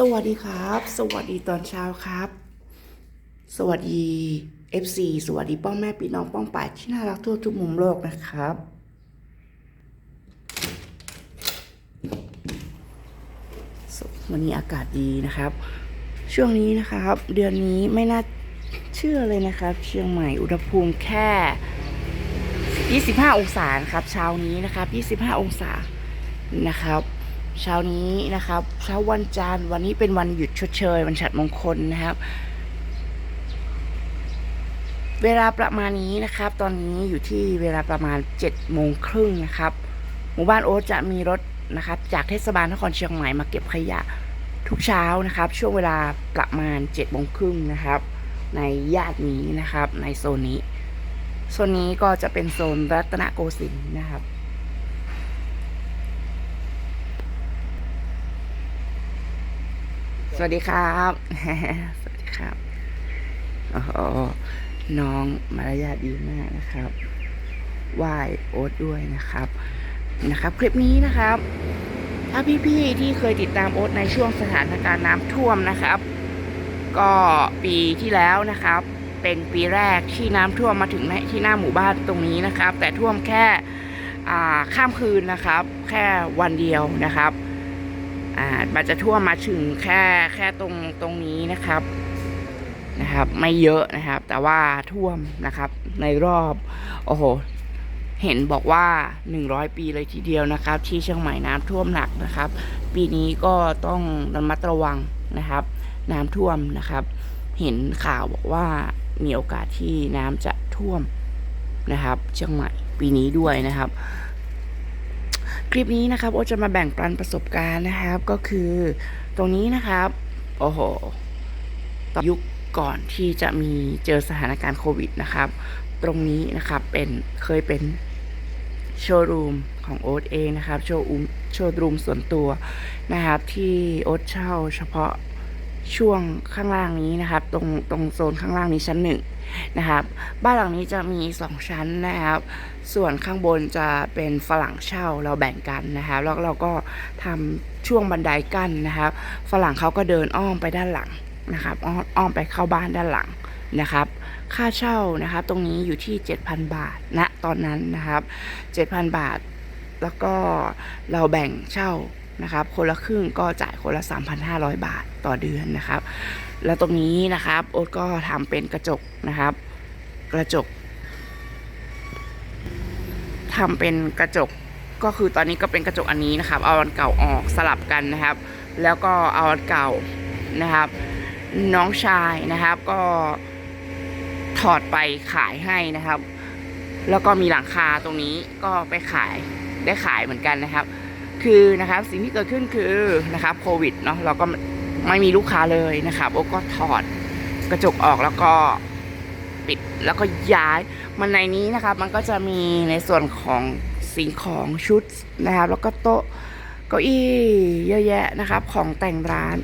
สวัสดีครับ สวัสดีตอนเช้าครับ สวัสดี FC สวัสดีป้องแม่พี่น้องป้องป่ายที่น่ารักทั่วทุกมุมโลกนะครับ วันนี้อากาศดีนะครับ ช่วงนี้นะครับ เดือนนี้ไม่น่าเชื่อเลยนะครับ เชียงใหม่อุณหภูมิแค่ 25 องศาครับ เช้านี้นะครับ 25 องศานะครับ เช้านี้นะครับ เช้าวันจันทร์วันนี้เป็นวันหยุดชดเชย วันฉัตรมงคลนะครับ เวลาประมาณนี้นะครับ ตอนนี้อยู่ที่เวลาประมาณ7โมงครึ่งนะครับ หมู่บ้านโอ๊ตจะมีรถนะครับ จากเทศบาลนครเชียงใหม่มาเก็บขยะทุกเช้านะครับ ช่วงเวลาประมาณ7โมงครึ่งนะครับ ในย่านนี้นะครับ ในโซนนี้โซนนี้ก็จะเป็นโซนรัตนโกสินทร์นะครับ สวัสดีครับ สวัสดีครับโอ้โหน้องมารยาทดีมากนะครับไหว้โอ๊ตด้วยนะครับ นะครับ คลิปนี้นะครับ ถ้าพี่ๆที่เคยติดตามโอ๊ตในช่วงสถานการณ์น้ำท่วมนะครับ ก็ปีที่แล้วนะครับ เป็นปีแรกที่น้ำท่วมมาถึงในที่หน้าหมู่บ้านตรงนี้นะครับ แต่ท่วมแค่ข้ามคืนนะครับ แค่วันเดียวนะครับ อ่ามันจะท่วมมาถึงแค่แค่ตรงตรงนี้นะครับนะครับ ไม่เยอะนะครับ แต่ว่าท่วมนะครับ ในรอบ โอ้โห เห็นบอกว่า 100 ปีเลยทีเดียวนะครับ ที่เชียงใหม่น้ำท่วมหนักนะครับ ปีนี้ก็ต้องระมัดระวังนะครับ น้ำท่วมนะครับ เห็นข่าวบอกว่ามีโอกาสที่น้ำจะท่วมนะครับ เชียงใหม่ปีนี้ด้วยนะครับ คลิปนี้นะครับโอจะมาแบ่งปันประสบการณ์นะครับ ก็คือตรงนี้นะครับโอ้โหตอนยุคก่อนที่จะมีเจอสถานการณ์โควิดนะครับ ตรงนี้นะครับเป็นเคยเป็นโชว์รูมของโอ๊ตเองนะครับ โชว์รูมโชว์รูมส่วนตัวนะครับ ที่โอ๊ตเช่าเฉพาะ ช่วงข้างล่างนี้นะครับ ตรงตรงโซนข้างล่างนี้ชั้นหนึ่งนะครับ บ้านหลังนี้จะมีสองชั้นนะครับ ส่วนข้างบนจะเป็นฝรั่งเช่าเราแบ่งกันนะครับ แล้วเราก็ทำช่วงบันไดกั้นนะครับ ฝรั่งเขาก็เดินอ้อมไปด้านหลังนะครับอ้อมอ้อมไปเข้าบ้านด้านหลังนะครับ ค่าเช่านะครับ ตรงนี้อยู่ที่ 7,000 บาทณตอนนั้นนะครับ 7,000 บาท แล้วก็เราแบ่งเช่า นะครับ คนละครึ่งก็จ่ายคนละ 3,500 บาทต่อเดือนนะครับ แล้วตรงนี้นะครับโอ๊ตก็ทำเป็นกระจกนะครับ กระจกทำเป็นกระจกก็คือตอนนี้ก็เป็นกระจกอันนี้นะครับ เอาอันเก่าออกสลับกันนะครับ แล้วก็เอาอันเก่านะครับ น้องชายนะครับ ก็ถอดไปขายให้นะครับ แล้วก็มีหลังคาตรงนี้ก็ไปขายได้ขายเหมือนกันนะครับ คือนะครับสิ่งที่เกิดขึ้นคือนะครับโควิดเนาะเราก็ไม่มีลูกค้าเลยนะครับโอ้ก็ถอดกระจกออกแล้วก็ปิดแล้วก็ย้ายมันในนี้นะครับมันก็จะมีในส่วนของสิ่งของชุดนะครับแล้วก็โต๊ะเก้าอี้เยอะแยะนะครับ ของแต่งร้าน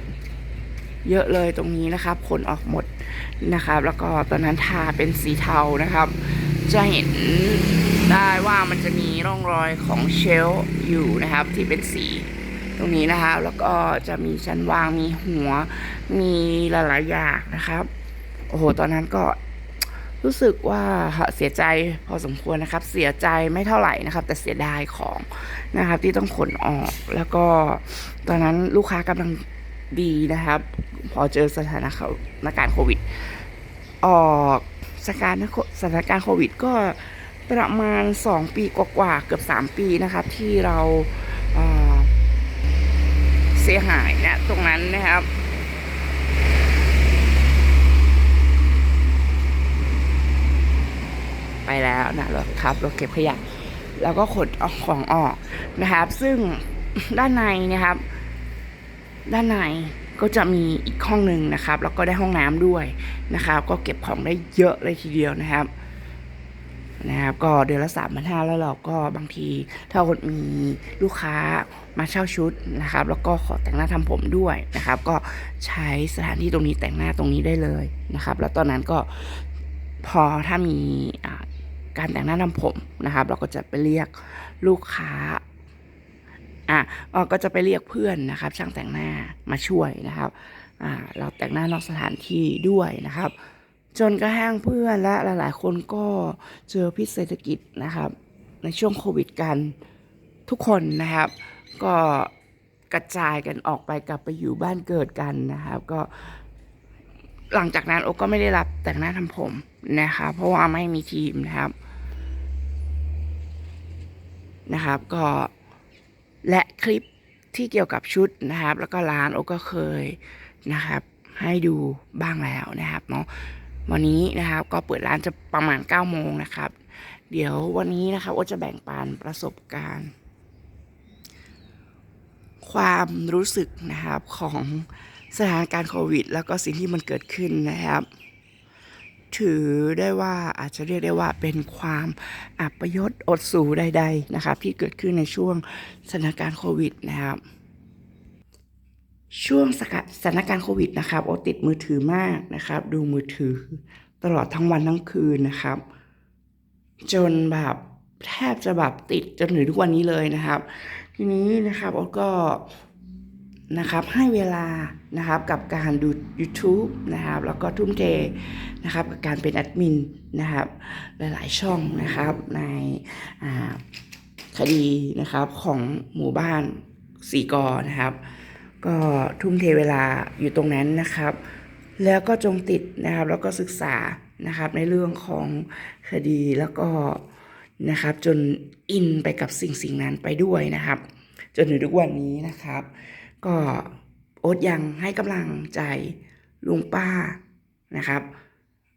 เยอะเลยตรงนี้นะครับขนออกหมดนะครับ แล้วก็ตอนนั้นทาเป็นสีเทานะครับ จะเห็นได้ว่ามันจะมีร่องรอยของเชล์อยู่นะครับ ที่เป็นสีตรงนี้นะครับ แล้วก็จะมีชั้นวางมีหัว มีหลายๆอย่างนะครับ โอ้โห ตอนนั้นก็รู้สึกว่าเสียใจพอสมควรนะครับ เสียใจไม่เท่าไหร่นะครับ แต่เสียดายของนะครับ ที่ต้องขนออก แล้วก็ตอนนั้นลูกค้ากำลังดีนะครับ พอเจอสถานการณ์โควิด ออก สถานสถานการณ์โควิดก็ประมาณ 2 ปีกว่าๆเกือบ 3 ปีนะครับ ที่เราเอ่อเสียหายนะตรงนั้นนะครับไปแล้วนะรถครับรถเก็บขยะแล้วก็ขนเอาของออกนะครับ ซึ่งด้านในนะครับ ด้านใน ก็จะมีอีกห้องหนึ่งนะครับ แล้วก็ได้ห้องน้ำด้วยนะครับ ก็เก็บของได้เยอะเลยทีเดียวนะครับ นะครับ ก็เดือนละสามพันห้าแล้วเราก็บางที ถ้าคนมีลูกค้ามาเช่าชุดนะครับ แล้วก็ขอแต่งหน้าทำผมด้วยนะครับ ก็ใช้สถานที่ตรงนี้แต่งหน้าตรงนี้ได้เลยนะครับ แล้วตอนนั้นก็พอถ้ามีการแต่งหน้าทำผมนะครับ เราก็จะไปเรียกลูกค้า อะออก็จะไปเรียกเพื่อนนะครับ ช่างแต่งหน้ามาช่วยนะครับอ่าเราแต่งหน้านอกสถานที่ด้วยนะครับ จนกระทั่งเพื่อนและหลาย ๆ คนก็เจอพิษเศรษฐกิจนะครับ ในช่วงโควิดกันทุกคนนะครับ ก็กระจายกันออกไปกลับไปอยู่บ้านเกิดกันนะครับ ก็หลังจากนั้นโอก็ไม่ได้รับแต่งหน้าทำผมนะคะเพราะว่าไม่มีทีมนะครับ นะครับก็ และคลิปที่เกี่ยวกับชุดนะครับ แล้วก็ร้านโอก็เคยนะครับ ให้ดูบ้างแล้วนะครับเนาะวันนี้นะครับก็เปิดร้านจะประมาณ9โมงนะครับ เดี๋ยววันนี้นะครับโอจะแบ่งปันประสบการณ์ ความรู้สึกนะครับของสถานการณ์โควิด แล้วก็สิ่งที่มันเกิดขึ้นนะครับ ถือได้ว่าอาจจะเรียกได้ว่าเป็นความอัปยศอดสูใดๆนะครับที่เกิดขึ้นในช่วงสถานการณ์โควิดนะครับช่วงสถานการณ์โควิดนะครับโอติดมือถือมากนะครับ ดูมือถือตลอดทั้งวันทั้งคืนนะครับ จนแบบแทบจะแบบติดจนถึงทุกวันนี้เลยนะครับ ทีนี้นะครับโอก็ นะครับให้เวลานะครับกับการดู YouTube นะครับแล้วก็ทุ่มเทนะครับกับการเป็นแอดมินนะครับหลายๆช่องนะครับในคดีนะครับของหมู่บ้านสีกอนะครับ ก็ทุ่มเทเวลาอยู่ตรงนั้นนะครับ แล้วก็จงติดนะครับแล้วก็ศึกษานะครับในเรื่องของคดีแล้วก็นะครับจนอินไปกับสิ่งสิ่งนั้นไปด้วยนะครับ จนถึงทุกวันนี้นะครับ ก็โอ๊ตยังให้กำลังใจลุงป้านะครับ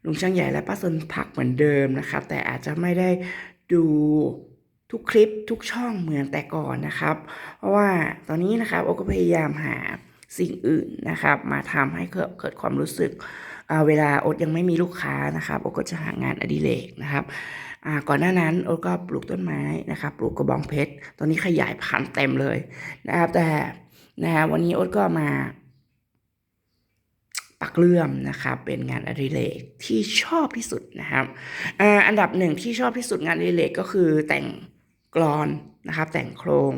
ลุงช่างใหญ่และป้าสนผักเหมือนเดิมนะครับ แต่อาจจะไม่ได้ดูทุกคลิปทุกช่องเหมือนแต่ก่อนนะครับ เพราะว่าตอนนี้นะครับโอก็พยายามหาสิ่งอื่นนะครับ มาทำให้เกิดเกิดความรู้สึกเวลาโอ๊ตยังไม่มีลูกค้านะครับโอก็จะหางานอดิเรกนะครับก่อนหน้านั้นโอ๊ตก็ปลูกต้นไม้นะครับ ปลูกกระบองเพชรตอนนี้ขยายพันธุ์เต็มเลยนะครับแต่ นะครับวันนี้โอ๊ตก็มาปักเลื่อมนะครับเป็นงานอดิเรกที่ชอบที่สุดนะครับอ,อันดับหนึ่งที่ชอบที่สุดงานอดิเรกก็คือแต่งกลอนนะครับแต่งโครง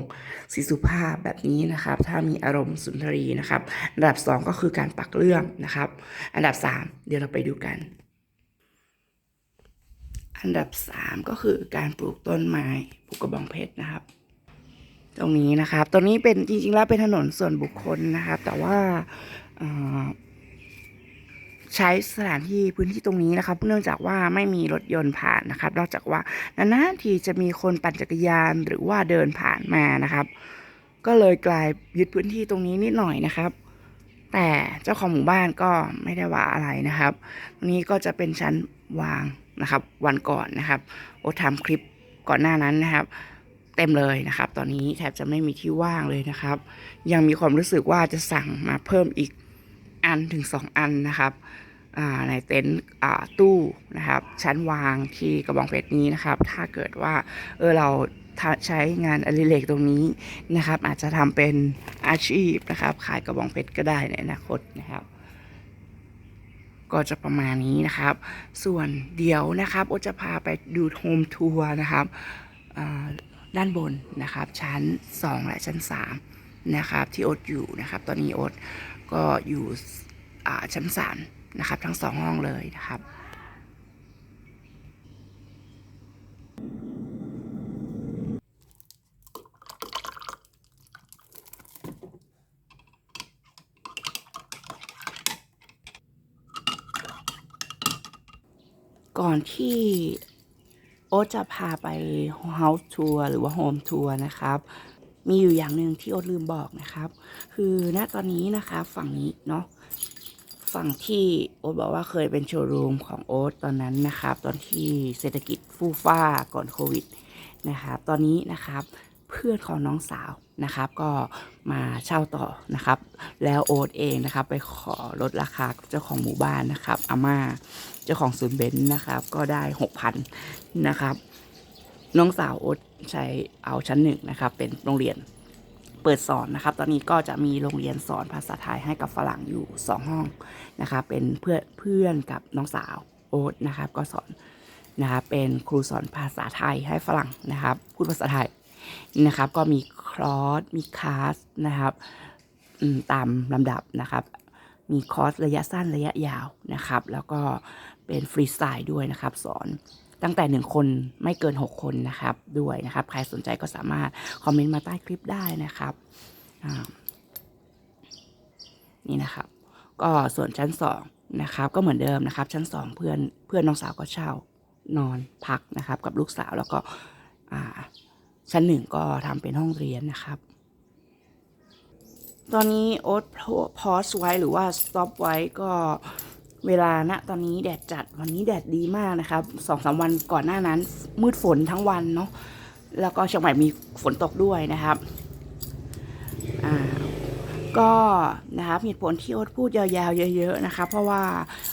สีสุภาพแบบนี้นะครับ ถ้ามีอารมณ์สุนทรีนะครับ อันดับสองก็คือการปักเลื่อมนะครับ อันดับสามเดี๋ยวเราไปดูกัน อันดับสามก็คือการปลูกต้นไม้ปลูกกระบองเพชรนะครับ ตรงนี้นะครับ ตรงนี้เป็นจริงๆแล้วเป็นถนนส่วนบุคคลนะครับ แต่ว่าใช้สถานที่พื้นที่ตรงนี้นะครับ เนื่องจากว่าไม่มีรถยนต์ผ่านนะครับ นอกจากว่านานๆทีจะมีคนปั่นจักรยานหรือว่าเดินผ่านมานะครับ ก็เลยกลายยึดพื้นที่ตรงนี้นิดหน่อยนะครับ แต่เจ้าของหมู่บ้านก็ไม่ได้ว่าอะไรนะครับตรงนี้ก็จะเป็นชั้นวางนะครับ วันก่อนนะครับ โอทำคลิปก่อนหน้านั้นนะครับ เต็มเลยนะครับ ตอนนี้แทบจะไม่มีที่ว่างเลยนะครับ ยังมีความรู้สึกว่าจะสั่งมาเพิ่มอีกอันถึงสองอันนะครับในเต็นท์ตู้นะครับ ชั้นวางที่กระบองเพชรนี้นะครับ ถ้าเกิดว่าเออเราใช้งานอดิเรกตรงนี้นะครับ อาจจะทำเป็นอาชีพนะครับ ขายกระบองเพชรก็ได้ในอนาคตนะครับ ก็จะประมาณนี้นะครับ ส่วนเดี๋ยวนะครับโอจะพาไปดูโฮมทัวร์นะครับ ด้านบนนะครับ ชั้น 2 และชั้น 3 นะครับ ที่โอ๊ตอยู่นะครับ ตอนนี้โอ๊ตก็อยู่ชั้น 3 นะครับ ทั้งสองห้องเลยนะครับก่อนที่ โอ๊ตจะพาไป House Tour หรือว่า Home Tour นะครับ มีอยู่อย่างหนึ่งที่โอ๊ตลืมบอกนะครับ คือณตอนนี้นะคะฝั่งนี้เนาะฝั่งที่โอ๊ตบอกว่าเคยเป็นโชว์รูมของโอ๊ตตอนนั้นนะครับ ตอนที่เศรษฐกิจฟู่ฟ้าก่อนโควิดนะครับตอนนี้นะครับเพื่อนของน้องสาวนะครับ ก็มาเช่าต่อนะครับ แล้วโอ๊ตเองนะครับ ไปขอลดราคาเจ้าของหมู่บ้านนะครับอาม่า เจ้าของศูนย์เบนซ์นะครับ ก็ได้หกพันนะครับ น้องสาวโอ๊ตใช้เอาชั้นหนึ่งนะครับ เป็นโรงเรียนเปิดสอนนะครับ ตอนนี้ก็จะมีโรงเรียนสอนภาษาไทยให้กับฝรั่งอยู่สองห้องนะครับ เป็นเพื่อนเพื่อนกับน้องสาวโอ๊ตนะครับ ก็สอนนะครับเป็นครูสอนภาษาไทยให้ฝรั่งนะครับพูดภาษาไทยนะครับ ก็มีคลอสมีคาสนะครับตามลำดับนะครับ มีคอร์สระยะสั้นระยะยาวนะครับ แล้วก็ เป็นฟรีสไตล์ด้วยนะครับ สอนตั้งแต่หนึ่งคนไม่เกิน 6 คนนะครับด้วยนะครับ ใครสนใจก็สามารถคอมเมนต์มาใต้คลิปได้นะครับนี่นะครับ ก็ส่วนชั้น 2 นะครับ ก็เหมือนเดิมนะครับ ชั้น 2 เพื่อนเพื่อนน้องสาวก็เช่านอนพักนะครับ กับลูกสาวแล้วก็ชั้นหนึ่งก็ทำเป็นห้องเรียนนะครับ ตอนนี้โอ๊ตพอสไว้หรือว่าสต็อปไว้ก็ เวลาณตอนนี้แดดจัดวันนี้แดดดีมากนะครับสองสามวันก่อนหน้านั้น มืดฝนทั้งวันเนาะแล้วก็เชียงใหม่มีฝนตกด้วยนะครับอ่าก็นะครับเหตุผลที่โอ๊ตพูดยาวๆ เยอะ ๆ นะครับเพราะว่า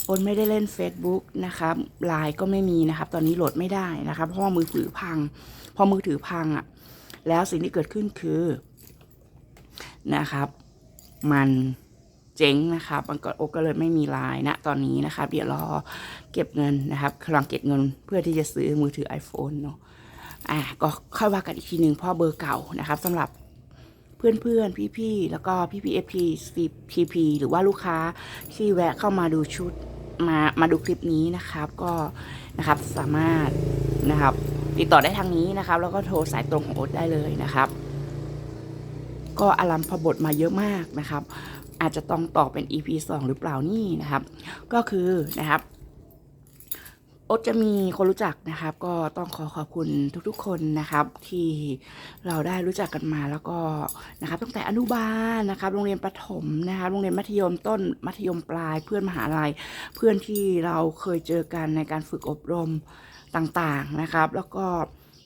โอ๊ตไม่ได้เล่น Facebook นะครับไลน์ก็ไม่มีนะครับ ตอนนี้โหลดไม่ได้นะครับเพราะว่ามือถือพัง พอมือถือพังอะ่ะ แล้วสิ่งที่เกิดขึ้นคือนะครับ มัน เจ๊งนะครับมันก็โอก็เลยไม่มีไลน์นะตอนนี้นะครับเดี๋ยวรอเก็บเงินนะครับกำลังเก็บเงินเพื่อที่จะซื้อมือถือ iPhone เนาะอะก็ค่อยว่ากันอีกทีหนึ่งพ่อเบอร์เก่านะครับสำหรับเพื่อนๆ พี่ๆ แล้วก็พี่ๆ FP PP หรือว่าลูกค้าที่แวะเข้ามาดูชุดมามาดูคลิปนี้นะครับก็นะครับสามารถนะครับ ติดต่อได้ทางนี้นะครับ แล้วก็โทรสายตรงของโอ๊ตได้เลยนะครับ ก็อลัมพบทมาเยอะมากนะครับ อาจจะต้องต่อเป็น EP 2 หรือเปล่านี่นะครับ ก็คือนะครับโอ๊ตจะมีคนรู้จักนะครับ ก็ต้องขอขอบคุณทุกๆคนนะครับ ที่เราได้รู้จักกันมาแล้วก็นะครับ ตั้งแต่อนุบาลนะครับ โรงเรียนประถมนะครับ โรงเรียนมัธยมต้นมัธยมปลายเพื่อนมหาลัย เพื่อนที่เราเคยเจอกันในการฝึกอบรมต่างๆนะครับ แล้วก็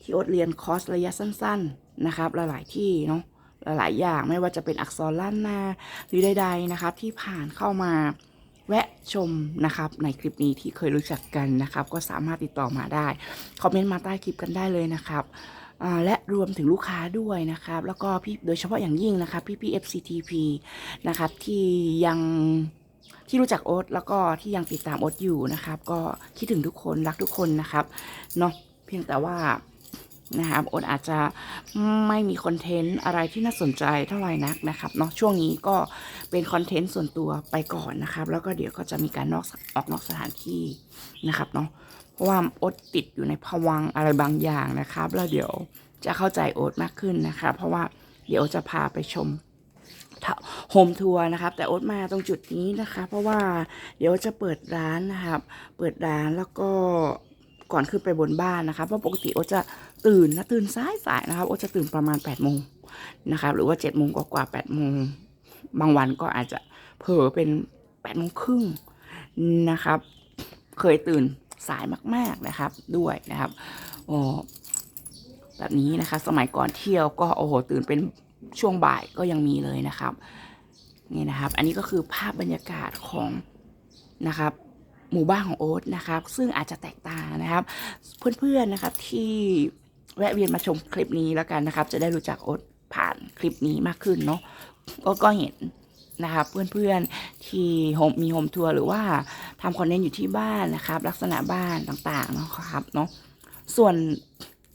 ที่โอ๊ตเรียนคอร์สระยะสั้น ๆนะครับหลายๆที่เนาะ หลาย ๆ อย่างไม่ว่าจะเป็นอักษรล้านนาหรือใด ๆ นะครับ ที่ผ่านเข้ามาแวะชมนะครับในคลิปนี้ที่เคยรู้จักกันนะครับ ก็สามารถติดต่อมาได้ คอมเมนต์มาใต้คลิปกันได้เลยนะครับและรวมถึงลูกค้าด้วยนะครับ แล้วก็พี่โดยเฉพาะอย่างยิ่งนะครับพี่พี่ FCTP นะครับที่ยังที่รู้จักโอ๊ตแล้วก็ที่ยังติดตามโอ๊ตอยู่นะครับ ก็คิดถึงทุกคนรักทุกคนนะครับเนาะเพียงแต่ว่า นะครับโอนอาจจะไม่มีคอนเทนต์อะไรที่น่าสนใจเท่าไหร่นักนะครับเนาะช่วงนี้ก็เป็นคอนเทนต์ส่วนตัวไปก่อนนะครับ แล้วก็เดี๋ยวก็จะมีการนอกออกนอกสถานที่นะครับเนาะเพราะว่าโอ๊ตติดอยู่ในภวังอะไรบางอย่างนะครับ แล้วเดี๋ยวจะเข้าใจโอ๊ตมากขึ้นนะครับเพราะว่าเดี๋ยวจะพาไปชมโฮมทัวร์นะครับ แต่โอ๊ตมาตรงจุดนี้นะคะ เพราะว่าเดี๋ยวจะเปิดร้านนะครับ เปิดร้านแล้วก็ ก่อนขึ้นไปบนบ้านนะครับเพราะปกติโอจะตื่นนะตื่นสายสายๆนะครับโอจะตื่นประมาณ8ปดโมงนะครับหรือว่า7จ็ดโมงกว่าแปดโมงบางวันก็อาจจะเผลอเป็น8ปดโมงครึ่งนะครับ เคยตื่นสายมาก ๆนะครับด้วยนะครับโอ้แบบนี้นะคะ สมัยก่อนเที่ยวก็โอ้โหตื่นเป็นช่วงบ่ายก็ยังมีเลยนะครับนี่นะครับ อันนี้ก็คือภาพบรรยากาศของนะครับ หมู่บ้านของโอ๊ตนะครับซึ่งอาจจะแตกต่างนะครับ เพื่อนๆนะครับที่แวะเวียนมาชมคลิปนี้แล้วกันนะครับ จะได้รู้จักโอ๊ตผ่านคลิปนี้มากขึ้นเนาะโอ๊ตก็เห็นนะครับเพื่อนๆที่โฮมมีโฮมทัวร์หรือว่าทำคอนเทนต์อยู่ที่บ้านนะครับ ลักษณะบ้านต่างๆเนาะครับเนาะส่วน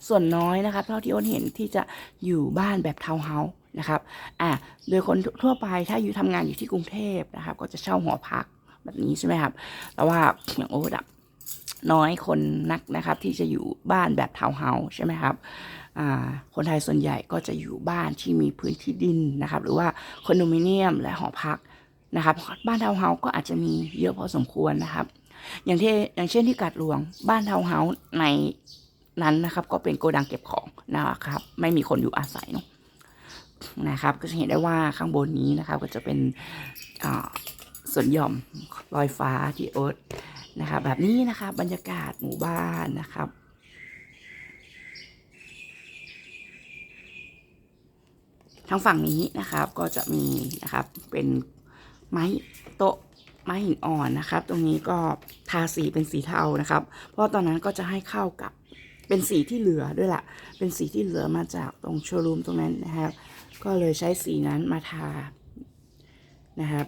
ส่วนน้อยนะครับ เท่าที่โอ๊ตเห็นที่จะอยู่บ้านแบบทาวน์เฮาส์นะครับอะโดยคนทั่วไปถ้าอยู่ทำงานอยู่ที่กรุงเทพนะครับ ก็จะเช่าหอพัก แบบนี้ใช่ไหมครับ แต่ว่าอย่างโอ๊ตอะน้อยคนนักนะครับ ที่จะอยู่บ้านแบบทาวน์เฮาส์ใช่ไหมครับคนไทยส่วนใหญ่ก็จะอยู่บ้านที่มีพื้นที่ดินนะครับ หรือว่าคอนโดมิเนียมและหอพักนะครับ บ้านทาวน์เฮาส์ก็อาจจะมีเยอะพอสมควรนะครับ อย่างที่อย่างเช่นที่กาดหลวงบ้านทาวน์เฮาส์ในนั้นนะครับก็เป็นโกดังเก็บของนะครับ ไม่มีคนอยู่อาศัยเนาะนะครับ ก็จะเห็นได้ว่าข้างบนนี้นะครับ ก็จะเป็นอ่า สวนหย่อมลอยฟ้าที่โอ๊ตนะครับแบบนี้นะครับรรยากาศหมู่บ้านนะครับทางฝั่งนี้นะครับก็จะมีนะครับเป็นไม้โต๊ะไม้หินอ่อนนะครับ ตรงนี้ก็ทาสีเป็นสีเทานะครับ เพราะตอนนั้นก็จะให้เข้ากับเป็นสีที่เหลือด้วยล่ะ เป็นสีที่เหลือมาจากตรงโชว์รูมตรงนั้นนะครับ ก็เลยใช้สีนั้นมาทานะครับ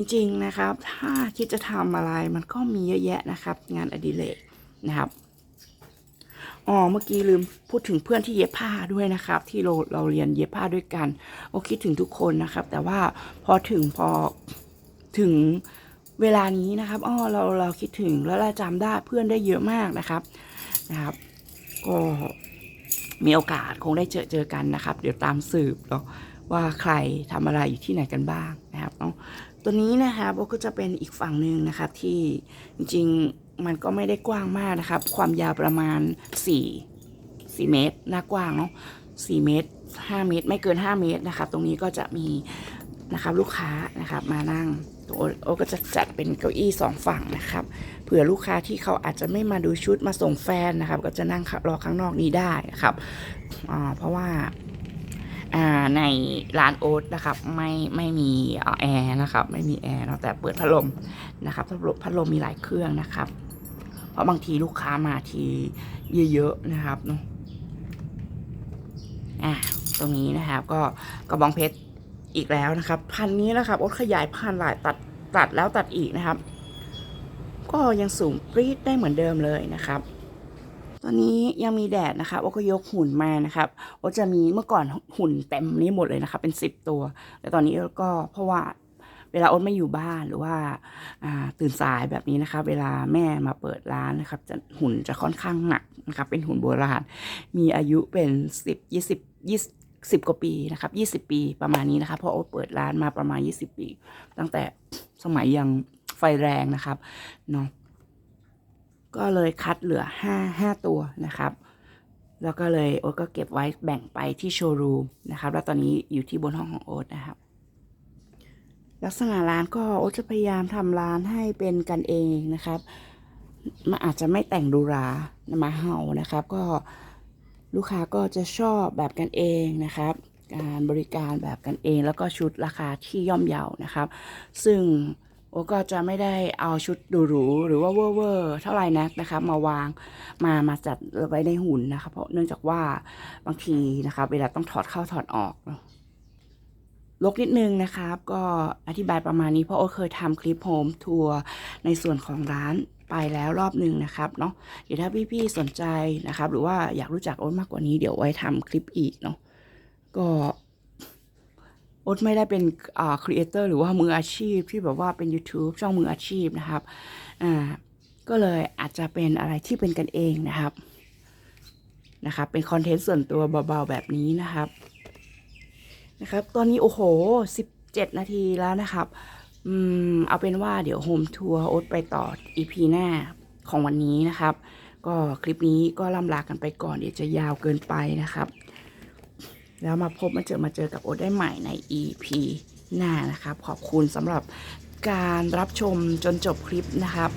จริงๆนะครับ ถ้าคิดจะทำอะไรมันก็มีเยอะแยะนะครับ งานอดิเรกนะครับอ๋อเมื่อกี้ลืมพูดถึงเพื่อนที่เย็บผ้าด้วยนะครับ ที่เราเราเรียนเย็บผ้าด้วยกัน โอคิดถึงทุกคนนะครับ แต่ว่าพอถึงพอถึงเวลานี้นะครับอ๋อเราเราคิดถึงแล้วเราจำได้เพื่อนได้เยอะมากนะครับนะครับ ก็มีโอกาสคงได้เจอเจอกันนะครับ เดี๋ยวตามสืบเนาะว่าใครทำอะไรอยู่ที่ไหนกันบ้างนะครับเนาะ ตัวนี้นะครับก็จะเป็นอีกฝั่งหนึ่งนะครับที่จริงๆมันก็ไม่ได้กว้างมากนะครับ ความยาวประมาณ 4 4 เมตรหน้ากว้างเนาะ4เมตร 5 เมตร ไม่เกิน 5 เมตรนะครับตรงนี้ก็จะมีนะครับลูกค้านะครับมานั่งโอก็จะจัดเป็นเก้าอี้สองฝั่งนะครับ เผื่อลูกค้าที่เขาอาจจะไม่มาดูชุดมาส่งแฟนนะครับ ก็จะนั่งรอข้างนอกนี้ได้นะครับอ่าเพราะว่า ในร้านโอ๊ตนะครับ ไม่ไม่มีแอร์นะครับ ไม่มีแอร์เนาแต่เปิดพัดลมนะครับพัดลมพัดลมมีหลายเครื่องนะครับ เพราะบางทีลูกค้ามาทีเยอะๆนะครับเนาะอ่าตรงนี้นะครับ ก็กระบองเพชรอีกแล้วนะครับ พันนี้นะครับโอ๊ตขยายพันหลายตัดตัดแล้วตัดอีกนะครับ ก็ยังสูงปรี๊ดได้เหมือนเดิมเลยนะครับ ตอนนี้ยังมีแดดนะครับโอก็ยกหุ่นมานะครับโอจะมีเมื่อก่อนหุ่นเต็มนี้หมดเลยนะครับเป็นสิบตัว แต่ตอนนี้ก็เพราะว่าเวลาโอ๊ตไม่อยู่บ้านหรือว่าตื่นสายแบบนี้นะครับเวลาแม่มาเปิดร้านนะครับจะหุ่นจะค่อนข้างหนักนะครับเป็นหุ่นโบราณมีอายุเป็นสิบยี่สิบยี่สิบกว่าปีนะครับยี่สิบปีประมาณนี้นะครับเพราะโอ๊ตเปิดร้านมาประมาณยี่สิบปี ตั้งแต่สมัยยังไฟแรงนะครับเนาะ ก็เลยคัดเหลือห้าห้าตัวนะครับ แล้วก็เลยโอ๊ตก็เก็บไว้แบ่งไปที่โชว์รูมนะครับ แล้วตอนนี้อยู่ที่บนห้องของโอ๊ตนะครับ ลักษณะร้านก็โอ๊ตจะพยายามทำร้านให้เป็นกันเองนะครับมันอาจจะไม่แต่งดูรามาเห่านะครับ ก็ลูกค้าก็จะชอบแบบกันเองนะครับ การบริการแบบกันเองแล้วก็ชุดราคาที่ย่อมเยานะครับ ซึ่ง โอก็จะไม่ได้เอาชุดหรูหรือว่าเวอร์เวอร์เท่าไหร่นักนะครับมาวางมามาจัดไว้ในหุ่นนะครับเพราะเนื่องจากว่าบางทีนะครับเวลาต้องถอดเข้าถอดออกเนอะลกนิดนึงนะครับ ก็อธิบายประมาณนี้เพราะโอเคยทำคลิปโฮมทัวร์ในส่วนของร้านไปแล้วรอบหนึ่งนะครับเนาะเดี๋ยวถ้าพี่ๆสนใจนะครับ หรือว่าอยากรู้จักโอ๊ตมากกว่านี้เดี๋ยวไว้ทำคลิปอีกเนาะก็ อ๊ตไม่ได้เป็นครีเอเตอร์หรือว่ามืออาชีพที่แบบว่าเป็น YouTube ช่องมืออาชีพนะครับอ่าก็เลยอาจจะเป็นอะไรที่เป็นกันเองนะครับนะครับเป็นคอนเทนต์ส่วนตัวเบาๆแบบนี้นะครับนะครับ ตอนนี้โอ้โห 17 นาทีแล้วนะครับอืมเอาเป็นว่าเดี๋ยวโฮมทัวร์โอ๊ตไปต่อ EP หน้าของวันนี้นะครับ ก็คลิปนี้ก็ล่ำลากันไปก่อนเดี๋ยวจะยาวเกินไปนะครับ แล้วมาพบมาเจอมาเจอกับโอได้ใหม่ใน EP หน้านะครับ ขอบคุณสำหรับการรับชมจนจบคลิปนะครับ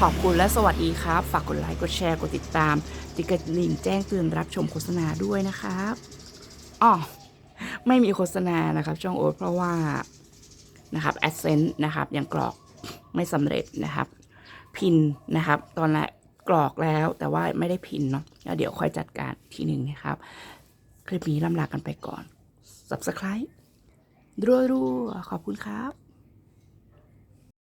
ขอบคุณและสวัสดีครับ ฝากกดไลค์ กดแชร์ กดติดตาม ติดกระดิ่งแจ้งเตือนรับชมโฆษณาด้วยนะครับอ๋อไม่มีโฆษณานะครับช่องโอ๊ตเพราะว่านะครับ AdSense นะครับยังกรอกไม่สำเร็จนะครับ พินนะครับ ตอนแรกกรอกแล้วแต่ว่าไม่ได้พินเนาะแล้วเดี๋ยวค่อยจัดการทีหนึ่งนะครับ คลิปนี้ลำลากันไปก่อน Subscribe รัวๆขอบคุณครับ